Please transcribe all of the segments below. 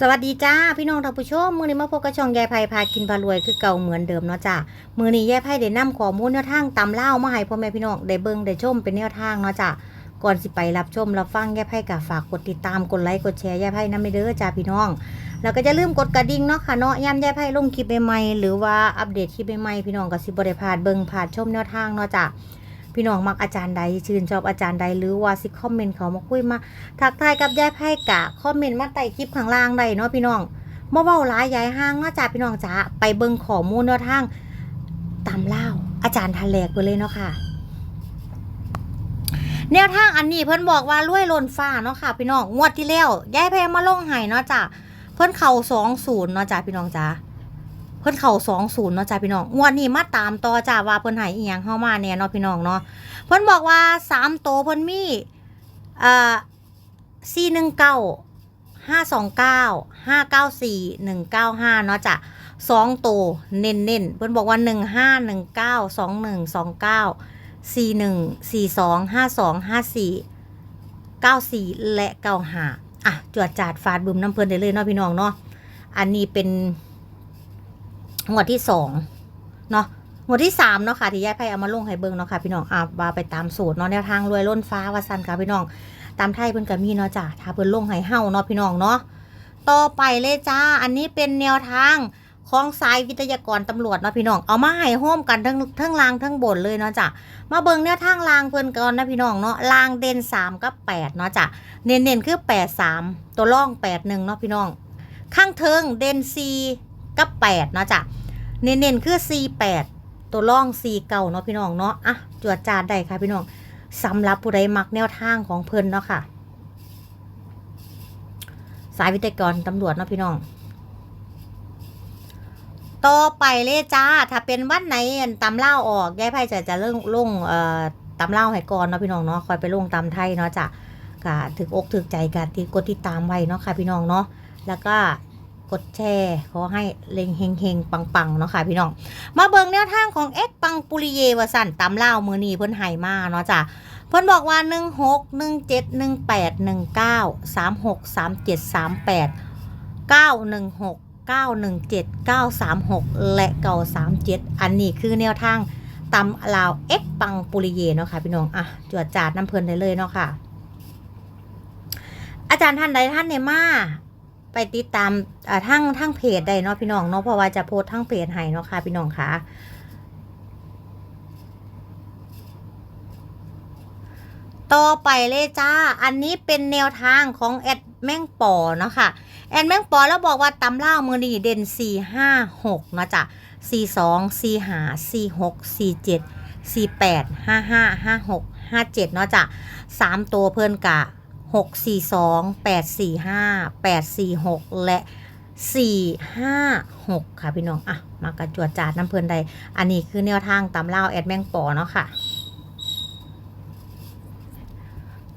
สวัสดีจ้าพี่น้องท่านผู้ชมมือนี้มาพบกับช่องยายไพพากินพารวยคือเก่าเหมือนเดิมเนาะจ้ามือนี้ยายไพ่ได้นำข้อมูลแนวทางตำเล่ามาให้พ่อแม่พี่น้องได้เบิ่งได้ชมเป็นแนวทางเนาะจ้าก่อนสิไปรับชมรับฟังยายไพ่ก็ฝากกดติดตามกดไลค์กดแชร์ยายไพ่นำไปเด้อจ้าพี่น้องแล้วก็จะลืมกดกระดิ่งเนาะค่ะเนาะยามยายไพ่ลงคลิปใหม่ๆหรือว่าอัปเดตคลิปใหม่ๆพี่น้องก็สิบ่ได้พลาดเบิ่งพลาดชมแนวทางเนาะจ้า พี่น้องมักอาจารย์ใดชื่นชอบอาจารย์ใดหรือว่าสิคอมเมนต์เขามาคุยมาทักทายกับยายไพกะคอมเมนต์มาใต้คลิปข้างล่างได้เนาะพี่น้องบ่เว้าหลายยายห้างเนาะจ้าพี่น้องจ้าไปเบิ่งข้อมูลแนวทางตามเล่าอาจารย์ทันแหลกไปเลยเนาะค่ะ แนวทางอันนี้เพิ่นบอกว่ารวยล้นฟ้าเนาะค่ะ พี่น้องงวดที่แล้วยายแพงมาลงให้เนาะจ้าเพิ่นเข่าสองศูนย์เนาะจ้าพี่น้องจ้า พิ่นเข่าสองศูนย์เนาะจ้าพี่น้องงวดนี้มาตามต่อจ้าว่าเพิ่นให้อียงเข้ามาเนี่ยเนาะพี่น้องเนาะเพิ่นบอกว่าสามโตวเพิ่นมีเอ่อสี่หนึ่งเก้าห้าสองเก้าห้าเก้าสี่หนึ่งเก้าห้าเนาะจ้ะสองตัวเน้นเน้นเพิ่นบอกว่าหนึ่งห้าหนึ่งเก้าสองหนึ่งสองเก้าสี่หนึ่งสี่สองห้าสองห้าสี่เก้าสี่และเก้าห้าอะจวดจาดฟาดบึมน้ำเพลินได้เลยเนาะพี่น้องเนาะอันนี้เป็น งวดที่สองเนาะงวดที่สามเนาะค่ะที่ยายไพ่เอามาลงให้เบิ่งเนาะค่ะพี่น้องอะว่าไปตามสูตรเนาะแนวทางรวยล้นฟ้าว่าสันค่ะพี่น้อง ตามไทยเพิ่นก็มีเนาะจ้ะถ้าเพิ่นลงให้เฮาเนาะพี่น้องเนาะต่อไปเลยจ้า อันนี้เป็นแนวทางของสายวิทยากรตำรวจเนาะพี่น้อง เอามาให้โฮมกันทั้งทั้งลางทั้งบนเลยเนาะจ้ะ มาเบิ่งแนวทางลางเพิ่นก่อนนะพี่น้องเนาะลางเด่น3กับ8เนาะจ้ะ เน้นๆคือ8 3ตัวร่อง8 1เนาะพี่น้อง ข้างเทิงเด่น4กับ8เนาะจ้ะ เน้นๆคือ 4 8 ตัวร่อง 4 เก่าเนาะพี่น้องเนาะอะจวดจานได้ค่ะพี่น้องสำหรับผู้ใดมักแนวทางของเพิ่นเนาะค่ะ สายวิทยากรตำรวจเนาะพี่น้องต่อไปเลยจ้า ถ้าเป็นวันไหนตำเล่าออกยายไพ่จะจะเริ่มลงเอ่อตำเล่าให้ก่อนเนาะพี่น้องเนาะคอยไปลงตำไทยเนาะจ้ะกะถึกอกถึกใจกันที่กดติดตามไว้เนาะค่ะพี่น้องเนาะแล้วก็ กดแชร์ ขอให้เลงเฮงเฮงปังปังๆเนาะค่ะพี่น้อง มาเบิงแนวทางของเอ็กปังปุริเยวสันตำเล่ามือนีเพิ่นไห้มาเนาะจ้ะเพิ่นบอกว่าหนึ่งหกหนึ่งเจ็ดหนึ่งแปดหนึ่งเก้าสามหกสามเจ็ดสามแปดเก้าหนึ่งหกเก้าหนึ่งเจ็ดเก้าสามหกและเก้าสามเจ็ดอันนี้คือแนวทางตำลาวเอ็กปังปุริเยเนาะค่ะพี่น้องอะจวดจาดน้ำเพลินได้เลยเนาะค่ะ อาจารย์ท่านใดท่านเนี่ยมา ไปติดตามทั้งทั้งเพจใดเนาะพี่น้องเนาะเพราะว่าจะโพสทั้งเพจให้เนาะค่ะพี่น้องค่ะต่อไปเลยจ้า อันนี้เป็นแนวทางของแอดแม่งปอเนาะค่ะ แอดแม่งปอแล้วบอกว่าตำล่ามือนีเด่น 4 5 6เนาะจ้ะ4 2 4 5 4 6 4 7 4 8 5 5 5 6 5 7เนาะจ้ะ3 ตัวเพิ่อนกะ 6 4 2 8 4 5 8 4 6 และ 4 5 6 ค่ะพี่น้อง อะ มากระจวดจาดน้ำเพลินใด อันนี้คือแนวทางตำเล่าแอดแมงปอเนาะค่ะ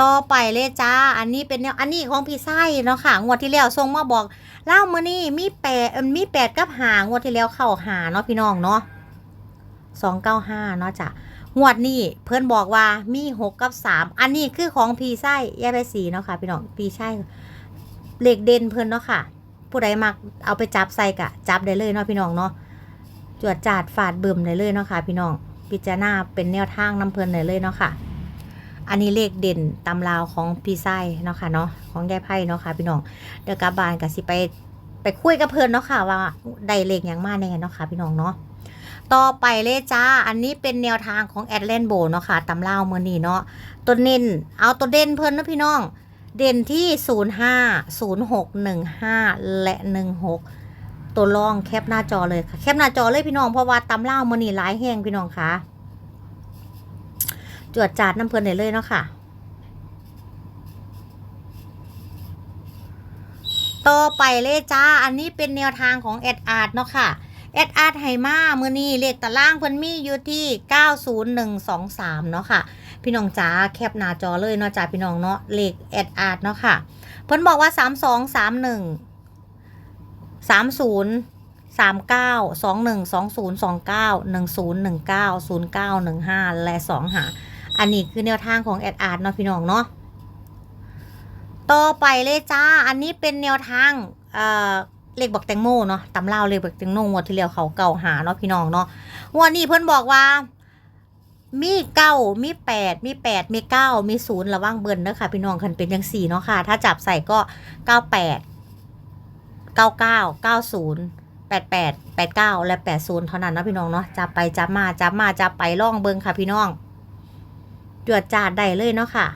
ต่อไปเลยจ้า อันนี้เป็นแนว อันนี้ของพี่ไส้เนาะค่ะ งวดที่แล้วส่งมาบอก เล่ามือนี่มีแปดมมีแปดกับหางวดที่แล้วเข้าหาเนาะพี่น้องเนาะสองเก้าห้าเนาะจ้ะ งวดนี้เพื่อนบอกว่ามีหกกับสามอันนี้คือของพีไส้แยกไปสีเนาะค่ะพี่น้องพีไส้เหล็กเด่นเพื่อนเนาะค่ะ ผู้ใดมักเอาไปจับใส่กะ จับได้เลยเนาะพี่น้องเนาะจวดจาดฝาดเบึมได้เลยเนาะค่ะพี่น้องพิจารณาเป็นแนวทางน้ำเพลินได้เลยเนาะค่ะ อันนี้เลขเด่นตำราวของพี่ไส้เนาะค่ะเนาะของยายไพ่เนาะค่ะพี่น้องเดี๋ยวกลับบ้านก็สิไปไปคุยกับเพิ่นเนาะค่ะว่าได้เลขอย่างมากแน่เนาะค่ะพี่น้องเนาะ ต่อไปเลยจ้า อันนี้เป็นแนวทางของแอดเลนโบเนาะค่ะตำราวมือนี้เนาะตัวเน้นเอาตัวเด่นเพิ่นนะพี่น้อง เด่นที่ 05 06 15 และ 16 ตัวรองแคปหน้าจอเลยค่ะ แคปหน้าจอเลยพี่น้อง เพราะว่าตำราวมือนี้หลายแห้งพี่น้องค่ะ จวดจาดน้ำเพลินได้เลยเนาะค่ะต่อไปเลยจ้า อันนี้เป็นแนวทางของแอดอาร์ตเนาะค่ะ แอดอาร์ไฮมามือนี้เลขตารางเพิ่นมีอยู่ที่ 90123 เนาะค่ะ พี่น้องจ้าแคปหน้าจอเลยเนาะจ้าพี่น้องเนาะเลขแอดอาร์เนาะค่ะ เพิ่นบอกว่า 3231 30สามเก้าสองหนึ่งสองศูนย์สองเก้าหนึ่งศูนย์หนึ่งเก้าศูนย์เก้าหนึ่งห้าและสองหา อันนี้คือแนวทางของแอดอาร์เนาะพี่น้องเนาะต่อไปเลยจ้า อันนี้เป็นแนวทางเอ่า เลขบักแตงโมเนาะตำเล่าเลขบักแตงโมงวดที่แล้วเขาเก่าหาเนาะพี่น้องเนาะวันนี้เพิ่อนบอกว่า มีเก้ามีแปดมีแปดมีเก้ามีศูนย์ระว่างเบิ้ลเนอะค่ะ พี่น้องคันเป็นยังสี่เนาะค่ะ ถ้าจับใส่ก็เก้าแปดเก้าเก้าเก้าศูนย์แปดแปดแปดเก้าและแปดศูนย์เท่านั้นนะพี่น้องเนาะจับไปจับมาจับมาจับไปล่องเบิงค่ะพี่น้องจวดจาดได้เลยเนาะค่ะ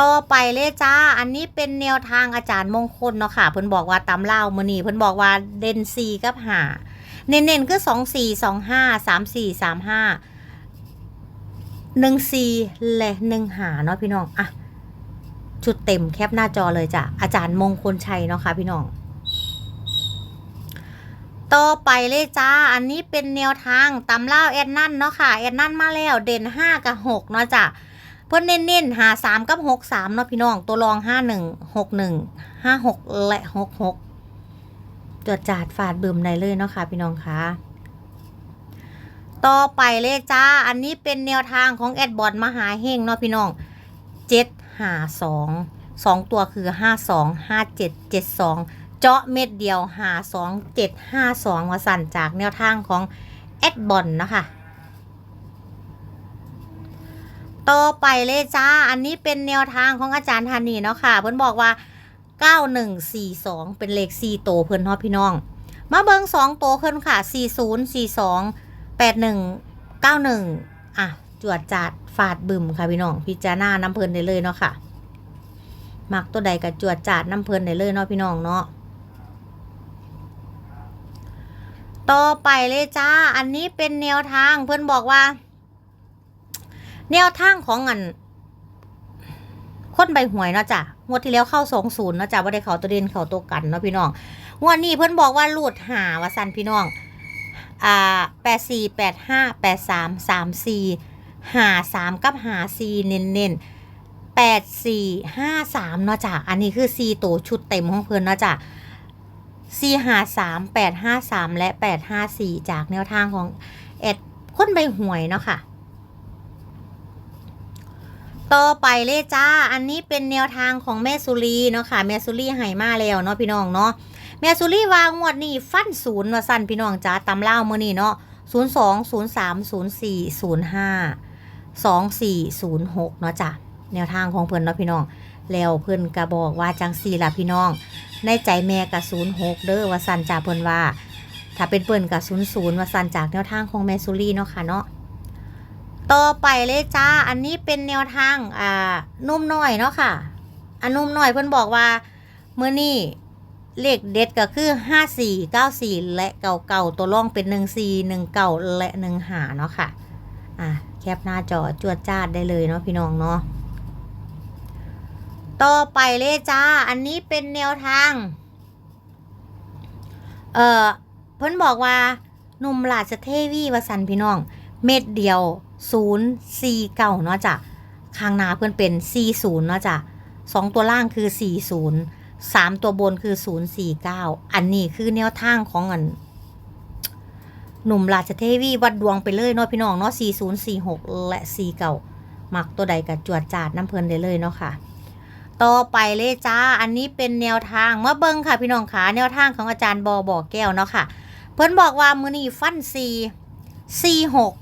ต่อไปเลยจ้า อันนี้เป็นแนวทางอาจารย์มงคลเนาะค่ะ เพิ่นบอกว่าตำเล่ามือนีเพิ่นบอกว่าเด่นซีกับหาเน้นๆคือสองสี่สองห้าสามสี่สามห้าหนึ่งสี่และหนึ่งหาเนาะพี่น้องอะชุดเต็มแคปหน้าจอเลยจ้ะอาจารย์มงคลชัยเนาะค่ะพี่น้อง ต่อไปเลยจ้า อันนี้เป็นแนวทางตำเล่าแอดนั่นเนาะค่ะแอดนั่นมาแล้วเด่นห้ากับหกเนาะจ้ะ เพื่อนเน้นๆหาสามกับหกสามเนาะพี่น้อง ตัวรองห้าหนึ่งหกหนึ่งห้าหกและหกหกจดจาดฝาดบึมได้เลยเนาะค่ะ พี่น้องคะต่อไปเลยจ้า อันนี้เป็นแนวทางของแอดบอดมหาเฮงเนาะพี่น้องเจ็ดหาสองสองตัวคือห้าสองห้าเจ็ดเจ็ดสองเจาะเม็ดเดียวหาสองเจ็ดห้าสองมาสั่นจากแนวทางของแอดบอลนะคะ ต่อไปเลยจ้า อันนี้เป็นแนวทางของอาจารย์ธานีเนาะค่ะ เพิ่นบอกว่า 9142 เป็นเลข4โตเพิ่นเนาะพี่น้อง มาเบิง2โตเพิ่นค่ะ 40 42 81 91 อะ จวดจัดฟาดบึมค่ะพี่น้อง พิจารณาน้ำเพิ่นได้เลยเนาะค่ะ มักตัวใดกับจวดจัดน้ำเพิ่นได้เลยเนาะพี่น้องเนาะต่อไปเลยจ้า อันนี้เป็นแนวทางเพิ่นบอกว่า แนวทางของอันคนใบหวยเนาะจ้ะงวดที่แล้วเข้าสองศูนย์เนาะจ้ะว่าได้เขาตัวเด่นเขาตัวกันเนาะพี่น้องงวดนี้เพิ่นบอกว่าลุดหาว่าสันพี่น้อง อ่าแปดสี่แปดห้าแปดสามสามสี่หาสามกับหาสี่เน้นเน้นแปดสี่ห้าสามเนาะจ้ะอันนี้คือสี่ตัวชุดเต็มของเพิ่นเนาะจ้ะสี่หาสามแปดห้าสามและแปดห้าสี่จากแนวทางของเอ็ดคนใบหวยเนาะค่ะ ต่อไปเลยจ้า อันนี้เป็นแนวทางของแม่สุรีเนาะค่ะ แม่สุรีให้มาแล้วเนาะพี่น้องเนาะ แม่สุรีวางงวดนี้ฟันศูนย์ว่าสั้นพี่น้องจ้าตำเล่ามือนี่เนาะศูนย์สองศูนย์สามศูนย์สี่ศูนย์ห้าสองสี่ศูนย์หกเนาะจ้ะแนวทางของเพิ่อนเนาะพี่น้อง แล้วเพิ่อนก็บอกว่าจังสี่ล่ะพี่น้อง ในใจแม่กับศูนย์หกเด้อว่าสั้นจ้าเพิ่อนว่า ถ้าเป็นเปิ้นกับศูนย์ศูนย์ว่าสั้นจากแนวทางของแม่สุรีเนาะค่ะเนาะ ต่อไปเลยจ้า อันนี้เป็นแนวทาง อ่า นุ่มน้อยเนาะค่ะ อันนุ่มน้อยเพิ่นบอกว่าเมื่อนี่เลขเด็ดก็คือห้าสี่เก้าสี่และเก่าเก่าตัวร่องเป็นหนึ่งสี่หนึ่งเก่าและหนึ่งหาเนาะค่ะ อะแคปหน้าจอจวดจ้าดได้เลยเนาะพี่น้องเนาะ ต่อไปเลยจ้า อันนี้เป็นแนวทาง เอ่อ เพิ่นบอกว่าหนุ่มราชเทวีวสันพี่น้อง เม็ดเดียว ศูนย์สี่เก้าเนาะจ้ะข้างหน้าเพื่อนเป็นสี่ศูนย์เนาะจ้ะสองตัวล่างคือสี่ศูนย์สามตัวบนคือศูนย์สี่เก้าอันนี้คือแนวทางของอันหนุ่มราชเทวีวัดดวงไปเลยเนาะพี่น้องเนาะสี่ศูนย์สี่หกและสี่เก้ามักตัวใดกับจวดจาดน้ำเพลินได้เลยเนาะค่ะต่อไปเลยจ้า อันนี้เป็นแนวทางมาเบิ้งค่ะพี่น้องขาแนวทางของอาจารย์บอบอกแก้วเนาะค่ะ เพิ่นบอกว่ามือนี้ฟันสี่สี่หก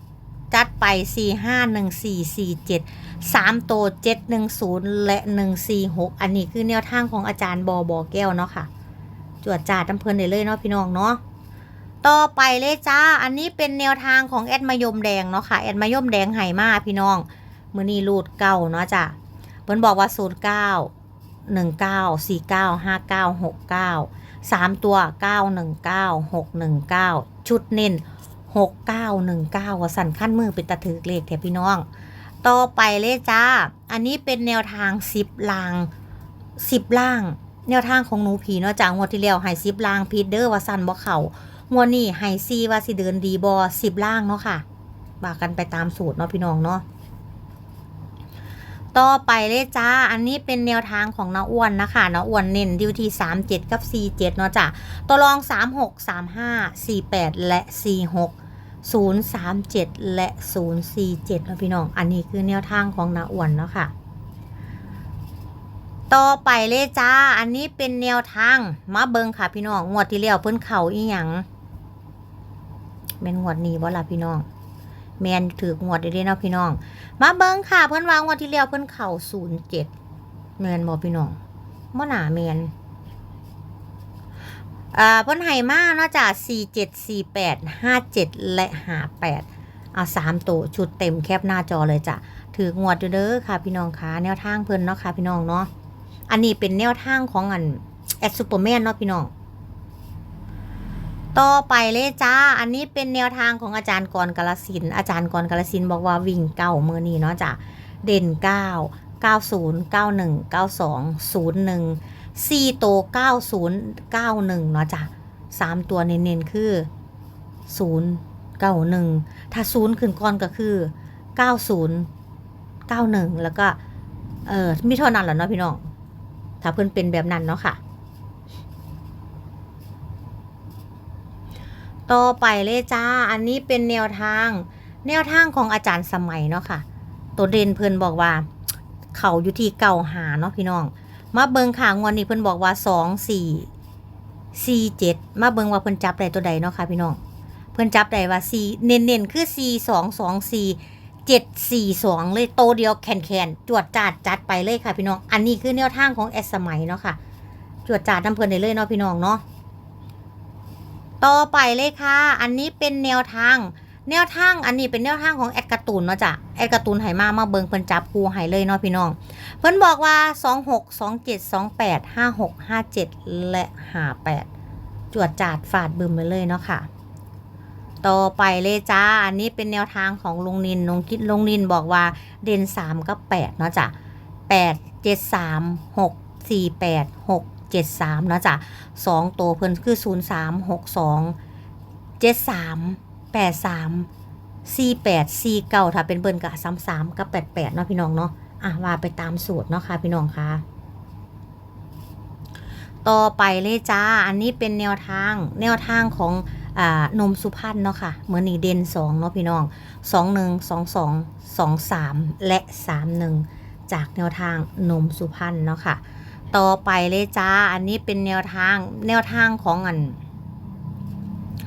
จัดไป 4 5 1 4 4 7 3 โต 7 1 0 และ 1 4 6 อันนี้คือแนวทางของอาจารย์บอบอแก้วเนาะค่ะ จวดจ่าดน้ำเพลินได้เลยเนาะพี่น้องเนาะต่อไปเลยจ้า อันนี้เป็นแนวทางของแอดมายมแดงเนาะค่ะ แอดมายมแดงไห่มาพี่น้อง มือนี้รูดเก้าเนาะจ้ะเพิ่นบอกว่า0 9 1 9 4 9 5 9 6 9 3ตัว9 1 9 6 1 9ชุดเน้น หกเก้าหนึ่งเก้าสั่นขั้นมือเป็นตะถือเลขแถพี่น้อง ต่อไปเลยจ้า อันนี้เป็นแนวทางสิบลางสิบล่าง แนวทางของหนูผีเนาะจากงวดที่แล้วให้สิบล่างพีเดอร์ว่าสั่นบ่เขางวดนี้ให้ซีว่าสิเดินดีบอสิบล่างเนาะค่ะบากันไปตามสูตรเนาะพี่น้องเนาะต่อไปเลยจ้า อันนี้เป็นแนวทางของน้าอ้วนนะคะน้าอ้วนเน้นดิวที่สามเจ็ดกับสี่เจ็ดเนาะจ้ะตัวรองสามหกสามห้าสี่แปดและสี่หก 037 และ 047นะพี่น้อง อันนี้คือแนวทางของนาอ้วนเนาะค่ะ ต่อไปเลยจ้า อันนี้เป็นแนวทางมาเบิงค่ะพี่น้อง งวดที่แล้วเพิ่นเข่าอีหยังแมนงวดนี้บ่ล่ะพี่น้อง แมนถืองวดได้เนาะพี่น้อง มาเบิงค่ะ เพิ่นวางงวดที่แล้วเพิ่นเข่าศูนย์เจ็ดแมนบ่พี่น้องบ่หนาแมน อ่าเพิ่นให้มาเนาะจ้ะสี่เจ็ดสี่แปดห้าเจ็ดและห้าแปดเอาสามตัวชุดเต็มแคปหน้าจอเลยจ้ะถืองวดอยู่เด้อค่ะ พี่น้องค่ะแนวทางเพิ่นเนาะค่ะ พี่น้องเนาะอันนี้เป็นแนวทางของอันแอดซูเปอร์แมนเนาะพี่น้องต่อไปเลยจ้า อันนี้เป็นแนวทางของอาจารย์กรกาลสิน อาจารย์กรกาลสินบอกว่าวิ่งเก้ามือนี้เนาะจ้ะ เด่นเก้าเก้าศูนย์เก้าหนึ่งเก้าสองศูนย์หนึ่ง สี่โตเก้าศูนย์เก้าหนึ่งเนาะจ้ะสามตัวเน้นๆคือศูนย์เก้าหนึ่งถ้าศูนย์ขึ้นก่อนก็คือเก้าศูนย์เก้าหนึ่งแล้วก็เออมีเท่านั้นแหละเนาะพี่น้อง ถ้าเพิ่อนเป็นแบบนั้นเนาะค่ะ ต่อไปเลยจ้า อันนี้เป็นแนวทาง แนวทางของอาจารย์สมัยเนาะค่ะ ตัวเด่นเพิ่อนบอกว่า เขาอยู่ที่เก่าหาเนาะพี่น้อง มาเบิงขางวันนี้เพิ่นบอกว่าสองสี่สี่เจ็ดมาเบิงว่าเพิ่นจับได้ตัวใดเนาะค่ะพี่น้องเพิ่นจับได้ว่าสี่เน้นๆคือสี่สองสองสี่เจ็ดสี่สองเลยโตเดียวแคนแคนๆจวดจาดจัดไปเลยค่ะพี่น้อง อันนี้คือแนวทางของแอดสมัยเนาะค่ะจวดจาดน้ำเพลินได้เลยเนาะพี่น้องเนาะต่อไปเลยค่ะ อันนี้เป็นแนวทาง แนวทางอันนี้เป็นแนวทางของแอดการ์ตูนเนาะจ้ะแอดการ์ตูนไหมามาเบิงเพิ่นจับคูให้เลยเนาะพี่น้อง เพิ่นบอกว่า 2 6 2 7 2 8 5 6 5 7 และ 58 จวดจาดฝาดบึมไปเลยเนาะค่ะ ต่อไปเลยจ้า อันนี้เป็นแนวทางของลุงนินลุงคิดลุงนินบอกว่าเด่น3กับ8เนาะจ้ะ8 7 3 6 4 8 6 7 3เนาะจ้ะสองตัวเพิ่นคือ 0 3 6 2 7 3 8 3 4 8 4 9ถ้าเป็นเบิ้นกับ3 3กับ8 8เนาะพี่น้องเนาะอะว่าไปตามสูตรเนาะค่ะพี่น้องค่ะต่อไปเลยจ้า อันนี้เป็นแนวทาง แนวทางของอ่านมสุพรรณเนาะค่ะ เหมือนนี่เด่นสองเนาะพี่น้องสองหนึ่งสองสองสองสามและสามหนึ่งจากแนวทางนมสุพรรณเนาะค่ะ ต่อไปเลยจ้า อันนี้เป็นแนวทาง แนวทางของอัน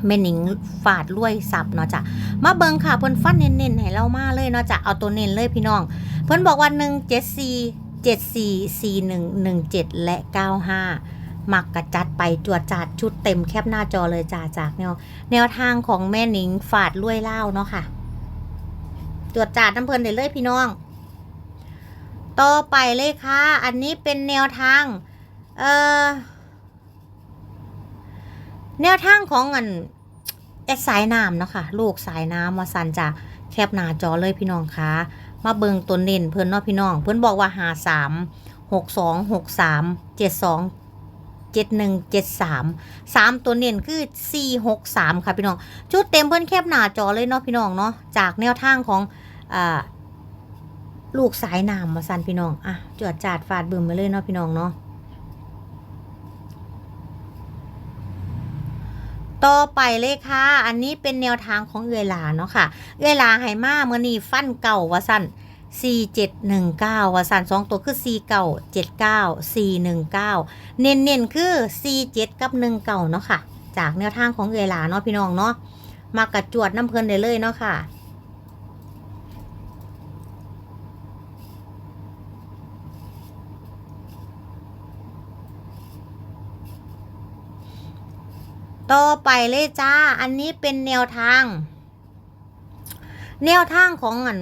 แม่หนิงฝาดรวยสับเนาะจ้ะมาเบิงค่ะเพิ่นฟันเน้นๆให้เรามาเลยเนาะจ้ะเอาตัวเน้นเลยพี่น้อง เพิ่นบอกว่า1 7 4 7 4 4 1 1 7และ95มักกระจัดไปจวดจัดชุดเต็มแคบหน้าจอเลยจ้าจากแนวแนวทางของแม่หนิงฝาดรวยเล่าเนาะค่ะจวดจัดน้ำเพลินได้เลยพี่น้อง ต่อไปเลยค่ะ อันนี้เป็นแนวทาง เอ่อแนวทางของอัน แอดสายน้ำเนาะค่ะลูกสายน้ำมาสันจะแคบหน้าจอเลยพี่น้องคะมาเบิงตัวเน้นเพื่อนเนาะพี่น้อง เพื่อนบอกว่าหาสามหกสองหกสามเจ็ดสองเจ็ดหนึ่งเจ็ดสามสามตัวเน้นคือสี่หกสามค่ะพี่น้องชุดเต็มเพื่อนแคบหน้าจอเลยเนาะพี่น้องเนาะจากแนวทางของอ่าลูกสายน้ำมาสันพี่น้องอะจวดจาดฟาดบึมไปเลยเนาะพี่น้องเนาะ ต่อไปเลยค่ะ อันนี้เป็นแนวทางของเวลาเนาะค่ะเวลาไฮมาเมื่อนี่ฟันเก่าวะสั้น4 7 1 9ว่าสั้นสองตัวคือ4เก่า7 9 4 1 9เน้นๆคือ4 7กับ1เก่าเนาะค่ะ จากแนวทางของเวลาเนาะพี่น้องเนาะมากระจวดน้ำเพลินได้เลยเนาะค่ะ ต่อไปเลยจ้า อันนี้เป็นแนวทาง แนวทางของอัน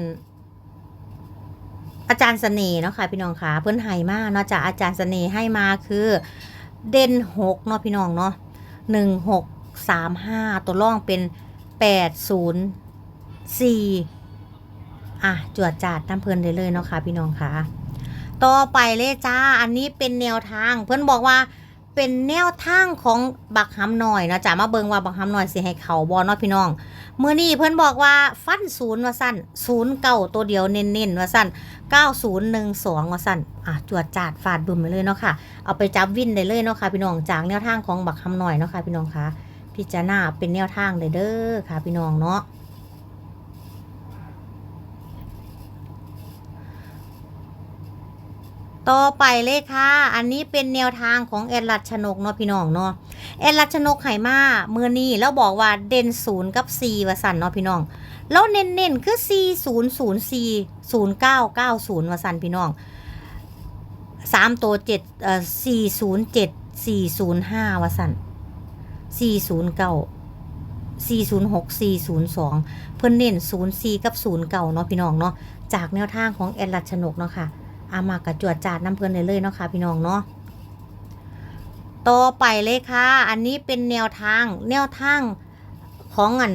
อาจารย์เสน่ห์เนาะค่ะพี่น้องค่ะเพื่อนไห้มากเนาะจากอาจารย์เสน่ห์ให้มาคือ เด่นหกเนาะพี่น้องเนาะหนึ่งหกสามห้าตัวล่องเป็นแปดศูนย์สี่อะจวดจาดน้ำเพลินได้เลยเนาะค่ะพี่น้องค่ะ ต่อไปเลยจ้า อันนี้เป็นแนวทาง เพื่อนบอกว่า เป็นแนวทางของบักหำหน่อยเนาะจ้ะมาเบิงว่าบักหำหน่อยสิให้เขาบอเนาะพี่น้องเมื่อนี้เพิ่นบอกว่าฟันศูนย์ว่าสั้นศูนย์เก่าตัวเดียวเน้นๆว่าสั้นเก้าศูนย์หนึ่งสองว่าสั้นอะจวดจาดฟาดบึมไปเลยเนาะค่ะเอาไปจับวินได้เลยเนาะค่ะพี่น้องจากแนวทางของบักหำหน่อยเนาะค่ะพี่น้องคะพิจารณาเป็นแนวทางได้เด้อค่ะพี่น้องเนาะ ต่อไปเลยค่ะ อันนี้เป็นแนวทางของแอดลัดชนกเนาะพี่น้องเนาะ แอดลัดชนกไหมาเมื่อนี้แล้วบอกว่าเด่นศูนย์กับ4ว่าสันเนาะพี่น้อง แล้วเน้นๆคือ4 0 0 4 0 9 9 0ว่าสันพี่น้องสามตัวเจ็ดเอ่อสี่ศูนย์เจ็ดสี่ศูนย์ห้าว่าสั่นสี่ศูนย์เก้าสี่ศูนย์หกสี่ศูนย์สองเพิ่นเน้นศูนย์สี่กับศูนย์เก่าเนาะพี่น้องเนาะ จากแนวทางของแอดลัดชนกเนาะค่ะ อามากระจวดจาดน้ำเพลินเลยเลยเนาะค่ะพี่น้องเนาะต่อไปเลยค่ะ อันนี้เป็นแนวทาง แนวทางของอัน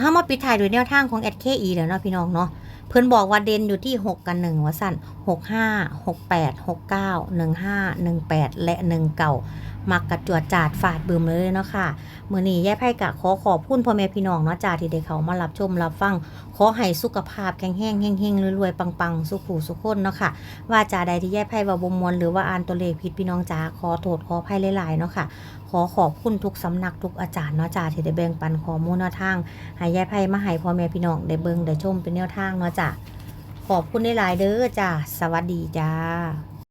ห้ามาปิดถ่ายด้วยแนวทางของ SKE แล้วเนาะพี่น้องเนาะ เพื่อนบอกว่าเด่นอยู่ที่ 6 กันหนึ่งว่าสั่น6 5 6 8 6 9 1 5 1 8 และ 1 เก่ามักกระจวดจาดฝาดบืมเลยเนาะค่ะมือนี้ยายไพ่กะขอขอบคุณพ่อแม่พี่น้องเนาะจ่าที่ได้เขามารับชมรับฟัง ขอให้สุขภาพแข็งแรงเฮงๆรวยๆปังๆ สุขหูสุขคนเนาะค่ะ ว่าจาใดที่แย่ไพ่ว่าบมวลหรือว่าอ่านตัวเลขผิดพี่น้องจ๋าขอโทษขออภัยหลายๆเนาะค่ะ ขอขอบคุณทุกสำนักทุกอาจารย์เนาะจ้าที่ได้แบ่งปันข้อมูลแนวทางให้ยายไพ่มาให้พ่อแม่พี่น้องได้เบิ่งได้ชมเป็นแนวทางเนาะจ้าขอบคุณหลายเด้อจ้าสวัสดีจ้า